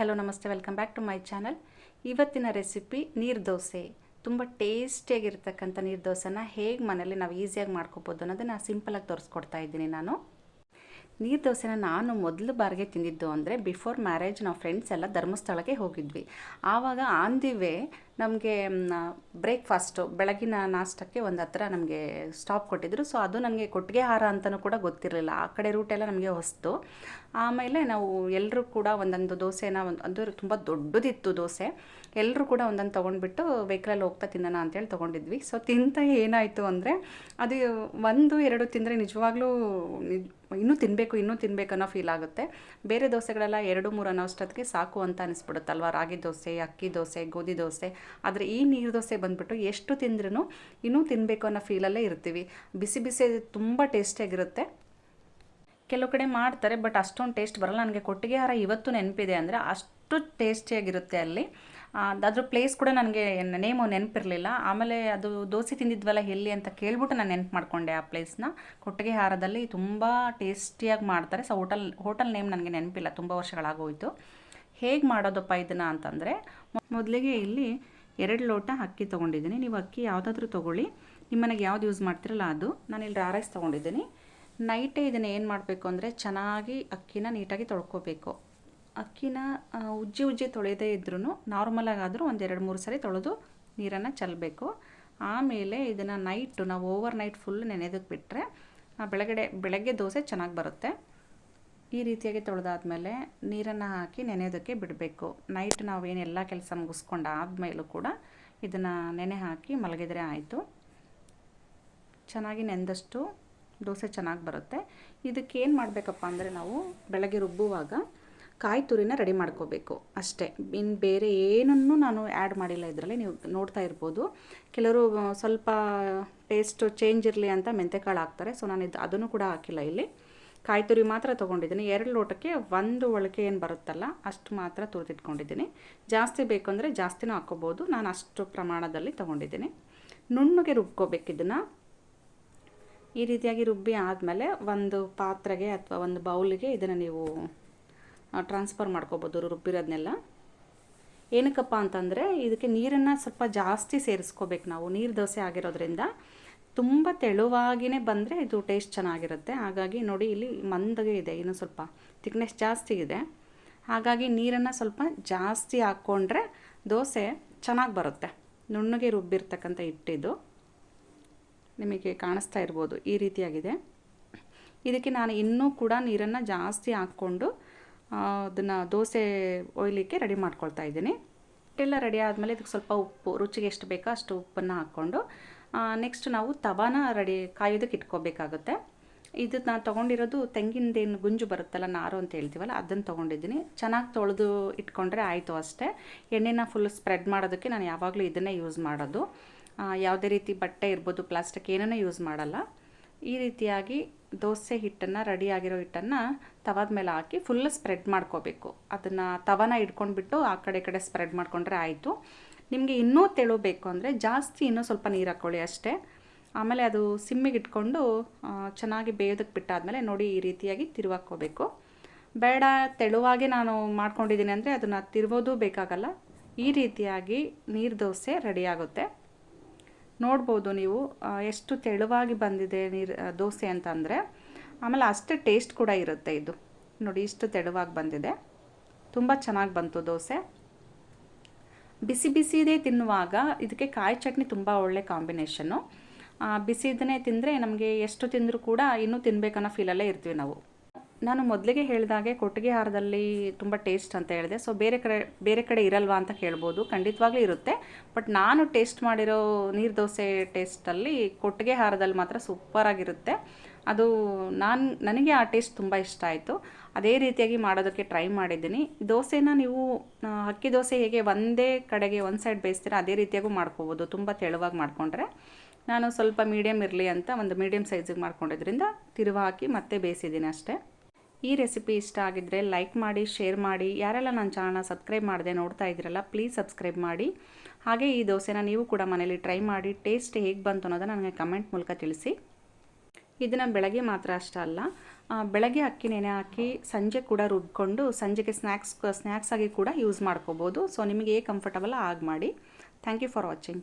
Hello ನಮಸ್ತೆ. Welcome back to my channel ಇವತ್ತಿನ recipe ನೀರು ದೋಸೆ. ತುಂಬ ಟೇಸ್ಟಿಯಾಗಿರ್ತಕ್ಕಂಥ ನೀರು ದೋಸೆನ ಹೇಗೆ ಮನೇಲಿ ನಾವು ಈಸಿಯಾಗಿ ಮಾಡ್ಕೋಬೋದು ಅನ್ನೋದನ್ನು ಸಿಂಪಲಾಗಿ ತೋರಿಸ್ಕೊಡ್ತಾ ಇದ್ದೀನಿ ನಾನು. ನೀರು ದೋಸೆನ ನಾನು ಮೊದಲು ಬಾರಿಗೆ ತಿಂದಿದ್ದು ಅಂದರೆ ಬಿಫೋರ್ ಮ್ಯಾರೇಜ್ ನಾವು ಫ್ರೆಂಡ್ಸ್ ಎಲ್ಲ ಧರ್ಮಸ್ಥಳಕ್ಕೆ ಹೋಗಿದ್ವಿ. ಆವಾಗ ಆನ್ ದಿ ವೇ ನಮಗೆ ಬ್ರೇಕ್ಫಾಸ್ಟು ಬೆಳಗಿನ ನಾಷ್ಟಕ್ಕೆ ಒಂದು ಹತ್ರ ನಮಗೆ ಸ್ಟಾಪ್ ಕೊಟ್ಟಿದ್ರು. ಸೊ ಅದು ನನಗೆ ಕೊಟ್ಟಿಗೆ ಹಾರ ಅಂತಲೂ ಕೂಡ ಗೊತ್ತಿರಲಿಲ್ಲ. ಆ ಕಡೆ ರೂಟೆಲ್ಲ ನಮಗೆ ಹೊಸ್ತು. ಆಮೇಲೆ ನಾವು ಎಲ್ಲರೂ ಕೂಡ ಒಂದೊಂದು ದೋಸೆನ ಒಂದು, ಅದು ತುಂಬ ದೊಡ್ಡದಿತ್ತು ದೋಸೆ. ಎಲ್ಲರೂ ಕೂಡ ಒಂದೊಂದು ತೊಗೊಂಡ್ಬಿಟ್ಟು ವೆಹಿಕಲಲ್ಲಿ ಹೋಗ್ತಾ ತಿನ್ನೋಣ ಅಂತೇಳಿ ತೊಗೊಂಡಿದ್ವಿ. ಸೊ ತಿಂತ ಏನಾಯಿತು ಅಂದರೆ, ಅದು ಒಂದು, ಎರಡು ತಿಂದರೆ ನಿಜವಾಗ್ಲೂ ನಿಜ ಇನ್ನೂ ತಿನ್ನಬೇಕು ಇನ್ನೂ ತಿನ್ನಬೇಕು ಅನ್ನೋ ಫೀಲ್ ಆಗುತ್ತೆ. ಬೇರೆ ದೋಸೆಗಳೆಲ್ಲ ಎರಡು, ಮೂರು ಅನ್ನೋ ಅಷ್ಟೊತ್ತಿಗೆ ಸಾಕು ಅಂತ ಅನಿಸ್ಬಿಡುತ್ತಲ್ವ? ರಾಗಿ ದೋಸೆ, ಅಕ್ಕಿ ದೋಸೆ, ಗೋಧಿ ದೋಸೆ. ಆದರೆ ಈ ನೀರು ದೋಸೆ ಬಂದುಬಿಟ್ಟು ಎಷ್ಟು ತಿಂದ್ರೂ ಇನ್ನೂ ತಿನ್ನಬೇಕು ಅನ್ನೋ ಫೀಲಲ್ಲೇ ಇರ್ತೀವಿ. ಬಿಸಿ ಬಿಸಿ ತುಂಬ ಟೇಸ್ಟಿಯಾಗಿರುತ್ತೆ ಕೆಲವು ಕಡೆ ಮಾಡ್ತಾರೆ ಬಟ್ ಅಷ್ಟೊಂದು ಟೇಸ್ಟ್ ಬರಲ್ಲ. ನನಗೆ ಕೊಟ್ಟಿಗೆ ಹಾರ ಇವತ್ತು ನೆನಪಿದೆ ಅಂದರೆ ಅಷ್ಟು ಟೇಸ್ಟಿಯಾಗಿರುತ್ತೆ ಅಲ್ಲಿ. ಅದ್ರ ಪ್ಲೇಸ್ ಕೂಡ ನನಗೆ ನೇಮು ನೆನಪಿರಲಿಲ್ಲ. ಆಮೇಲೆ ಅದು ದೋಸೆ ತಿಂದಿದ್ವಲ್ಲ ಎಲ್ಲಿ ಅಂತ ಕೇಳ್ಬಿಟ್ಟು ನಾನು ನೆನಪು ಮಾಡಿಕೊಂಡೆ ಆ ಪ್ಲೇಸ್ನ ಕೊಟ್ಟಿಗೆ ಹಾರದಲ್ಲಿ ತುಂಬ ಟೇಸ್ಟಿಯಾಗಿ ಮಾಡ್ತಾರೆ. ಸೊ ಹೋಟಲ್ ಹೋಟಲ್ ನೇಮ್ ನನಗೆ ನೆನಪಿಲ್ಲ. ತುಂಬ ವರ್ಷಗಳಾಗೋಯಿತು. ಹೇಗೆ ಮಾಡೋದಪ್ಪ ಇದನ್ನು ಅಂತಂದರೆ ಮೊದಲಿಗೆ ಇಲ್ಲಿ ಎರಡು ಲೋಟ ಅಕ್ಕಿ ತೊಗೊಂಡಿದ್ದೀನಿ. ನೀವು ಅಕ್ಕಿ ಯಾವುದಾದ್ರೂ ತೊಗೊಳ್ಳಿ. ನಿಮ್ಮನೆಗೆ ಯಾವ್ದು ಯೂಸ್ ಮಾಡ್ತಿರಲ್ಲ ಅದು. ನಾನು ಇಲ್ಲಿ ರಾರೈಸ್ ತೊಗೊಂಡಿದ್ದೀನಿ. ನೈಟೇ ಇದನ್ನು ಏನು ಮಾಡಬೇಕು ಅಂದರೆ ಚೆನ್ನಾಗಿ ಅಕ್ಕಿನ ನೀಟಾಗಿ ತೊಳ್ಕೊಬೇಕು. ಅಕ್ಕಿನ ಉಜ್ಜಿ ಉಜ್ಜಿ ತೊಳೆಯದೇ ಇದ್ರೂ ನಾರ್ಮಲಾಗಾದರೂ ಒಂದು ಎರಡು ಮೂರು ಸರಿ ತೊಳೆದು ನೀರನ್ನು ಚೆಲ್ಲಬೇಕು ಆಮೇಲೆ ಇದನ್ನು ನೈಟು ನಾವು ಓವರ್ ನೈಟ್ ಫುಲ್ ನೆನೆದಕ್ಕೆ ಬಿಟ್ಟರೆ ಬೆಳಗಡೆ, ಬೆಳಗ್ಗೆ ದೋಸೆ ಚೆನ್ನಾಗಿ ಬರುತ್ತೆ. ಈ ರೀತಿಯಾಗಿ ತೊಳೆದಾದ್ಮೇಲೆ ನೀರನ್ನು ಹಾಕಿ ನೆನೆಯೋದಕ್ಕೆ ಬಿಡಬೇಕು. ನೈಟ್ ನಾವೇನು ಎಲ್ಲ ಕೆಲಸ ಮುಗಿಸ್ಕೊಂಡು ಆದಮೇಲೂ ಕೂಡ ಇದನ್ನು ನೆನೆ ಹಾಕಿ ಮಲಗಿದ್ರೆ ಆಯಿತು. ಚೆನ್ನಾಗಿ ನೆಂದಷ್ಟು ದೋಸೆ ಚೆನ್ನಾಗಿ ಬರುತ್ತೆ. ಇದಕ್ಕೆ ಏನು ಮಾಡಬೇಕಪ್ಪ ಅಂದರೆ ನಾವು ಬೆಳಗ್ಗೆ ರುಬ್ಬುವಾಗ ಕಾಯಿ ತುರಿನ ರೆಡಿ ಮಾಡ್ಕೋಬೇಕು. ಅಷ್ಟೇ. ಇನ್ನು ಬೇರೆ ಏನನ್ನೂ ನಾನು ಆ್ಯಡ್ ಮಾಡಿಲ್ಲ ಇದರಲ್ಲಿ. ನೀವು ನೋಡ್ತಾ ಇರ್ಬೋದು. ಕೆಲವರು ಸ್ವಲ್ಪ ಟೇಸ್ಟು ಚೇಂಜ್ ಇರಲಿ ಅಂತ ಮೆಂತೆಕಾಳು ಹಾಕ್ತಾರೆ. ಸೊ ನಾನು ಇದು ಅದನ್ನು ಕೂಡ ಹಾಕಿಲ್ಲ ಇಲ್ಲಿ. ಕಾಯಿ ತುರಿ ಮಾತ್ರ ತೊಗೊಂಡಿದ್ದೀನಿ. ಎರಡು ಲೋಟಕ್ಕೆ ಒಂದು ಒಳಕೆ ಏನು ಬರುತ್ತಲ್ಲ, ಅಷ್ಟು ಮಾತ್ರ ತುರಿದಿಟ್ಕೊಂಡಿದ್ದೀನಿ. ಜಾಸ್ತಿ ಬೇಕು ಅಂದರೆ ಜಾಸ್ತಿನೂ ಹಾಕ್ಕೋಬೋದು. ನಾನು ಅಷ್ಟು ಪ್ರಮಾಣದಲ್ಲಿ ತೊಗೊಂಡಿದ್ದೀನಿ. ನುಣ್ಣಗೆ ರುಬ್ಕೋಬೇಕು ಇದನ್ನು. ಈ ರೀತಿಯಾಗಿ ರುಬ್ಬಿ ಆದಮೇಲೆ ಒಂದು ಪಾತ್ರೆಗೆ ಅಥವಾ ಒಂದು ಬೌಲಿಗೆ ಇದನ್ನು ನೀವು ಟ್ರಾನ್ಸ್ಫರ್ ಮಾಡ್ಕೋಬೋದು ರುಬ್ಬಿರೋದನ್ನೆಲ್ಲ ಏನಕ್ಕಪ್ಪ ಅಂತಂದರೆ ಇದಕ್ಕೆ ನೀರನ್ನು ಸ್ವಲ್ಪ ಜಾಸ್ತಿ ಸೇರಿಸ್ಕೋಬೇಕು ನಾವು. ನೀರು ದೋಸೆ ಆಗಿರೋದ್ರಿಂದ ತುಂಬ ತೆಳುವಾಗಿಯೇ ಬಂದರೆ ಇದು ಟೇಸ್ಟ್ ಚೆನ್ನಾಗಿರುತ್ತೆ. ಹಾಗಾಗಿ ನೋಡಿ ಇಲ್ಲಿ ಮಂದಗೆ ಇದೆ, ಇನ್ನೂ ಸ್ವಲ್ಪ ತಿಕ್ನೆಸ್ ಜಾಸ್ತಿ ಇದೆ. ಹಾಗಾಗಿ ನೀರನ್ನು ಸ್ವಲ್ಪ ಜಾಸ್ತಿ ಹಾಕ್ಕೊಂಡ್ರೆ ದೋಸೆ ಚೆನ್ನಾಗಿ ಬರುತ್ತೆ. ನುಣ್ಣಗೆ ರುಬ್ಬಿರ್ತಕ್ಕಂಥ ಹಿಟ್ಟಿದ್ದು ನಿಮಗೆ ಕಾಣಿಸ್ತಾ ಇರ್ಬೋದು ಈ ರೀತಿಯಾಗಿದೆ. ಇದಕ್ಕೆ ನಾನು ಇನ್ನೂ ಕೂಡ ನೀರನ್ನು ಜಾಸ್ತಿ ಹಾಕ್ಕೊಂಡು ಅದನ್ನು ದೋಸೆ ಒಯ್ಲಿಕ್ಕೆ ರೆಡಿ ಮಾಡ್ಕೊಳ್ತಾ ಇದ್ದೀನಿ. ಎಲ್ಲ ರೆಡಿ ಆದಮೇಲೆ ಇದಕ್ಕೆ ಸ್ವಲ್ಪ ಉಪ್ಪು, ರುಚಿಗೆ ಎಷ್ಟು ಬೇಕೋ ಅಷ್ಟು ಉಪ್ಪನ್ನು ಹಾಕ್ಕೊಂಡು ನೆಕ್ಸ್ಟ್ ನಾವು ತವಾನ ರೆಡಿ ಕಾಯೋದಕ್ಕೆ ಇಟ್ಕೋಬೇಕಾಗುತ್ತೆ. ಇದು ನಾನು ತೊಗೊಂಡಿರೋದು ತೆಂಗಿನದೇನು ಗುಂಜು ಬರುತ್ತಲ್ಲ, ನಾರು ಅಂತ ಹೇಳ್ತೀವಲ್ಲ, ಅದನ್ನು ತೊಗೊಂಡಿದ್ದೀನಿ. ಚೆನ್ನಾಗಿ ತೊಳೆದು ಇಟ್ಕೊಂಡ್ರೆ ಆಯಿತು ಅಷ್ಟೇ. ಎಣ್ಣೆನ ಫುಲ್ ಸ್ಪ್ರೆಡ್ ಮಾಡೋದಕ್ಕೆ ನಾನು ಯಾವಾಗಲೂ ಇದನ್ನೇ ಯೂಸ್ ಮಾಡೋದು. ಯಾವುದೇ ರೀತಿ ಬಟ್ಟೆ ಇರ್ಬೋದು ಪ್ಲಾಸ್ಟಿಕ್ ಏನೇನೂ ಯೂಸ್ ಮಾಡಲ್ಲ. ಈ ರೀತಿಯಾಗಿ ದೋಸೆ ಹಿಟ್ಟನ್ನು ರೆಡಿಯಾಗಿರೋ ಹಿಟ್ಟನ್ನು ತವಾದ ಮೇಲೆ ಹಾಕಿ ಫುಲ್ ಸ್ಪ್ರೆಡ್ ಮಾಡ್ಕೋಬೇಕು. ಅದನ್ನು ತವನ ಇಟ್ಕೊಂಡ್ಬಿಟ್ಟು ಆ ಕಡೆ ಕಡೆ ಸ್ಪ್ರೆಡ್ ಮಾಡಿಕೊಂಡ್ರೆ ಆಯಿತು. ನಿಮಗೆ ಇನ್ನೂ ತೆಳು ಬೇಕು ಅಂದರೆ ಜಾಸ್ತಿ ಇನ್ನೂ ಸ್ವಲ್ಪ ನೀರು ಹಾಕ್ಕೊಳ್ಳಿ ಅಷ್ಟೇ. ಆಮೇಲೆ ಅದು ಸಿಮ್ಮಿಗೆ ಇಟ್ಕೊಂಡು ಚೆನ್ನಾಗಿ ಬೇಯೋದಕ್ಕೆ ಬಿಟ್ಟಾದಮೇಲೆ ನೋಡಿ ಈ ರೀತಿಯಾಗಿ ತಿರುವಾಕೋಬೇಕು ಬೇಡ, ತೆಳುವಾಗಿ ನಾನು ಮಾಡ್ಕೊಂಡಿದ್ದೀನಿ ಅಂದರೆ ಅದನ್ನು ತಿರುவோದು ಬೇಕಾಗಲ್ಲ. ಈ ರೀತಿಯಾಗಿ ನೀರು ದೋಸೆ ರೆಡಿಯಾಗುತ್ತೆ ನೋಡ್ಬೋದು ನೀವು ಎಷ್ಟು ತೆಳುವಾಗಿ ಬಂದಿದೆ ನೀರು ದೋಸೆ ಅಂತಂದರೆ ಆಮೇಲೆ ಅಷ್ಟೇ ಟೇಸ್ಟ್ ಕೂಡ ಇರುತ್ತೆ ಇದು. ನೋಡಿ ಇಷ್ಟು ತೆಳುವಾಗಿ ಬಂದಿದೆ. ತುಂಬ ಚೆನ್ನಾಗಿ ಬಂತು ದೋಸೆ. ಬಿಸಿ ಬಿಸಿದೇ ತಿನ್ನುವಾಗ ಇದಕ್ಕೆ ಕಾಯಿ ಚಟ್ನಿ ತುಂಬ ಒಳ್ಳೆ ಕಾಂಬಿನೇಷನ್ನು ಬಿಸಿದನ್ನೇ ತಿಂದರೆ ನಮಗೆ ಎಷ್ಟು ತಿಂದರೂ ಕೂಡ ಇನ್ನೂ ತಿನ್ಬೇಕನ್ನೋ ಫೀಲಲ್ಲೇ ಇರ್ತೀವಿ ನಾವು. ನಾನು ಮೊದಲಿಗೆ ಹೇಳಿದಾಗೆ ಕೊಟ್ಟಿಗೆ ಹಾರದಲ್ಲಿ ತುಂಬ ಟೇಸ್ಟ್ ಅಂತ ಹೇಳಿದೆ. ಸೊ ಬೇರೆ ಕಡೆ ಬೇರೆ ಕಡೆ ಇರಲ್ವಾ ಅಂತ ಕೇಳ್ಬೋದು ಖಂಡಿತವಾಗ್ಲೂ ಇರುತ್ತೆ. ಬಟ್ ನಾನು ಟೇಸ್ಟ್ ಮಾಡಿರೋ ನೀರು ದೋಸೆ ಟೇಸ್ಟಲ್ಲಿ ಕೊಟ್ಟಿಗೆ ಹಾರದಲ್ಲಿ ಮಾತ್ರ ಸೂಪರಾಗಿರುತ್ತೆ ಅದು ನಾನು, ನನಗೆ ಆ ಟೇಸ್ಟ್ ತುಂಬ ಇಷ್ಟ ಆಯಿತು. ಅದೇ ರೀತಿಯಾಗಿ ಮಾಡೋದಕ್ಕೆ ಟ್ರೈ ಮಾಡಿದ್ದೀನಿ. ದೋಸೆನ ನೀವು ಅಕ್ಕಿ ದೋಸೆ ಹೇಗೆ ಒಂದೇ ಕಡೆಗೆ ಒಂದು ಸೈಡ್ ಬೇಯಿಸ್ತೀರ ಅದೇ ರೀತಿಯಾಗೂ ಮಾಡ್ಕೋಬೋದು. ತುಂಬ ತೆಳುವಾಗಿ ಮಾಡಿಕೊಂಡ್ರೆ. ನಾನು ಸ್ವಲ್ಪ ಮೀಡಿಯಮ್ ಇರಲಿ ಅಂತ ಒಂದು ಮೀಡಿಯಮ್ ಸೈಜಿಗೆ ಮಾಡ್ಕೊಂಡಿದ್ರಿಂದ ತಿರುವ ಹಾಕಿ ಮತ್ತೆ ಬೇಯಿಸಿದ್ದೀನಿ ಅಷ್ಟೇ. ಈ ರೆಸಿಪಿ ಇಷ್ಟ ಆಗಿದ್ದರೆ ಲೈಕ್ ಮಾಡಿ, ಶೇರ್ ಮಾಡಿ. ಯಾರೆಲ್ಲ ನನ್ನ ಚಾನಲ್ನ ಸಬ್ಸ್ಕ್ರೈಬ್ ಮಾಡದೆ ನೋಡ್ತಾ ಇದ್ದೀರಲ್ಲ, ಪ್ಲೀಸ್ ಸಬ್ಸ್ಕ್ರೈಬ್ ಮಾಡಿ. ಹಾಗೆ ಈ ದೋಸೆನ ನೀವು ಕೂಡ ಮನೇಲಿ ಟ್ರೈ ಮಾಡಿ, ಟೇಸ್ಟ್ ಹೇಗೆ ಬಂತು ಅನ್ನೋದನ್ನು ನನಗೆ ಕಮೆಂಟ್ ಮೂಲಕ ತಿಳಿಸಿ. ಇದನ್ನು ಬೆಳಗ್ಗೆ ಮಾತ್ರ ಅಷ್ಟೇ ಅಲ್ಲ ಬೆಳಗ್ಗೆ ಅಕ್ಕಿ ನೆನೆ ಹಾಕಿ ಸಂಜೆ ಕೂಡ ರುಬ್ಕೊಂಡು ಸಂಜೆಗೆ ಸ್ನ್ಯಾಕ್ಸ್ ಸ್ನ್ಯಾಕ್ಸ್ ಆಗಿ ಕೂಡ ಯೂಸ್ ಮಾಡ್ಕೋಬೋದು. ಸೊ ನಿಮಗೆ ಏ ಕಂಫರ್ಟಬಲ್ ಆಗಿ ಮಾಡಿ. Thank you for watching